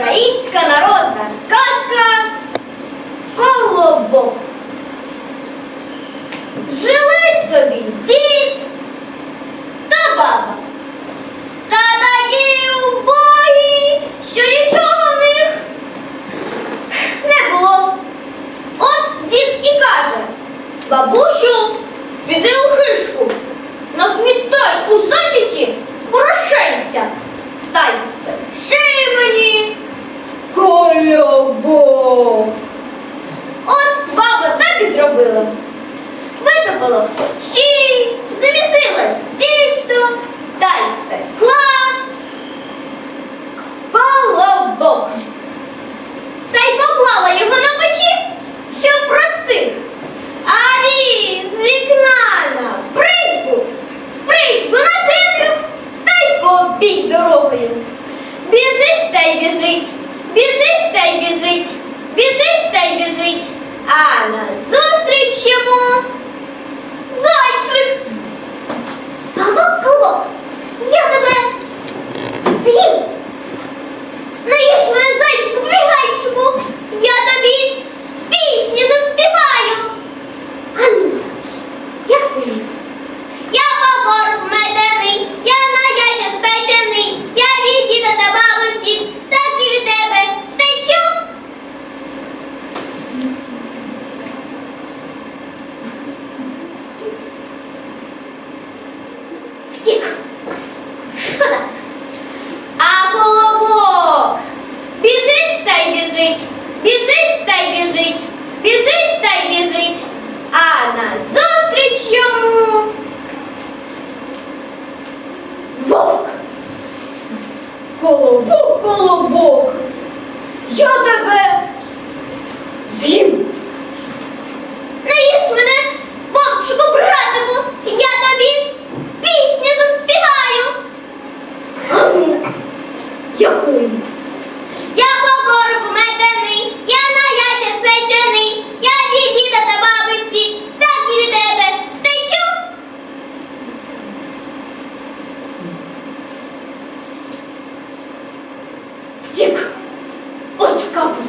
Українська народна казка Колобок. Жили собі дід та баба. Та такі убогі, що нічого в них не було. От дід і каже, бабусю, піди у хишку, насмітай у засіці порошенця, та й спеши мені колобок. От баба так і зробила. В печі, замісила тісто, та й спекла колобок. Та й поклала його на печі, щоб простих. А він з вікна на призьбу, з призьбу на землю, та й побіг дорогою. Біжить та й біжить, біжить та й біжить, біжить та й біжить, а назустріч йому зайчик. Колобок, колобок, я тебе з'їм. Наїж мене зайчику, бігайчику, я тобі пісні заспіваю. Анна, як ти? Я покорк метений, я на яйця спечений, я від діда та баби втік, так і від тебе втечу. Втік. Що так? А колобок біжить та й біжить, біжить та й біжить, біжить та й біжить, а назустріч йому вовк. Колобок, колобок, я тебе з'їм. Не їж мене, вовчику, братику, я тобі пісню заспіваю. Дякую. Я покорку метений, я на яйця спечений, я від діда та баби втік, так і від тебе втечу. Втік. От капус.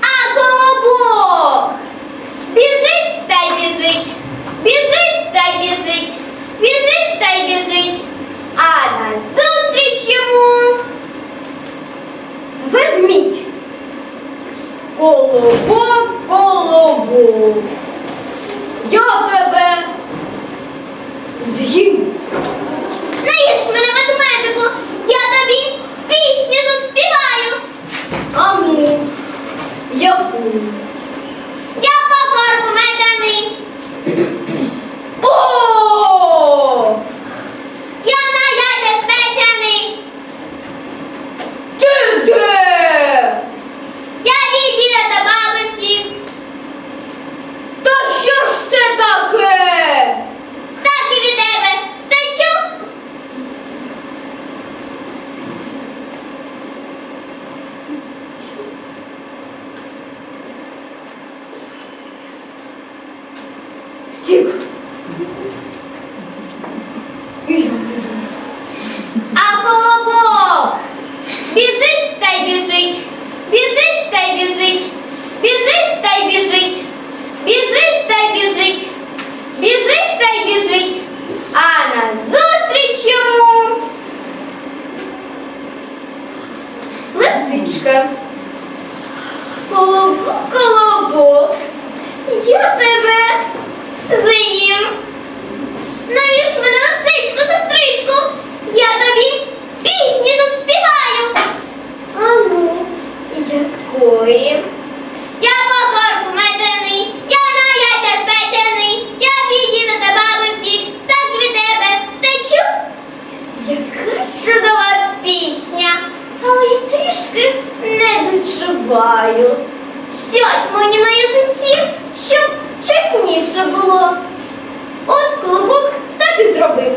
А колобок біжить та й біжить, біжить та й біжить, біжить та й біжить, а назустріч йому ведмідь. Колобок, колобок, я тебе з'їм. Не їж мене, ведмедику, я тобі пісню заспіваю. А ну, яку? Я покорку метений. О! Я на яйця спечений. Ти де? Я від діда та баби втік. Та що ж це таке? Так і від тебе втечу. Втік. І. А колобок! Біжить та й біжить, біжить та й біжить, біжить та й біжить, біжить та й біжить, біжить та й біжить, а назустріч йому! Лисичка. Колобок, колобок, я тебе з'їм. Наїж мене лисичку, сестричку, я тобі пісні заспіваю. А ну, якої? Я покорку метений, я на яйця спечений, я діда та втік, так від тебе втечу. Яка чудова пісня, але я трішки не відчуваю. Сядь мені на язиці, щоб чутніше було. От клубок так і зробив.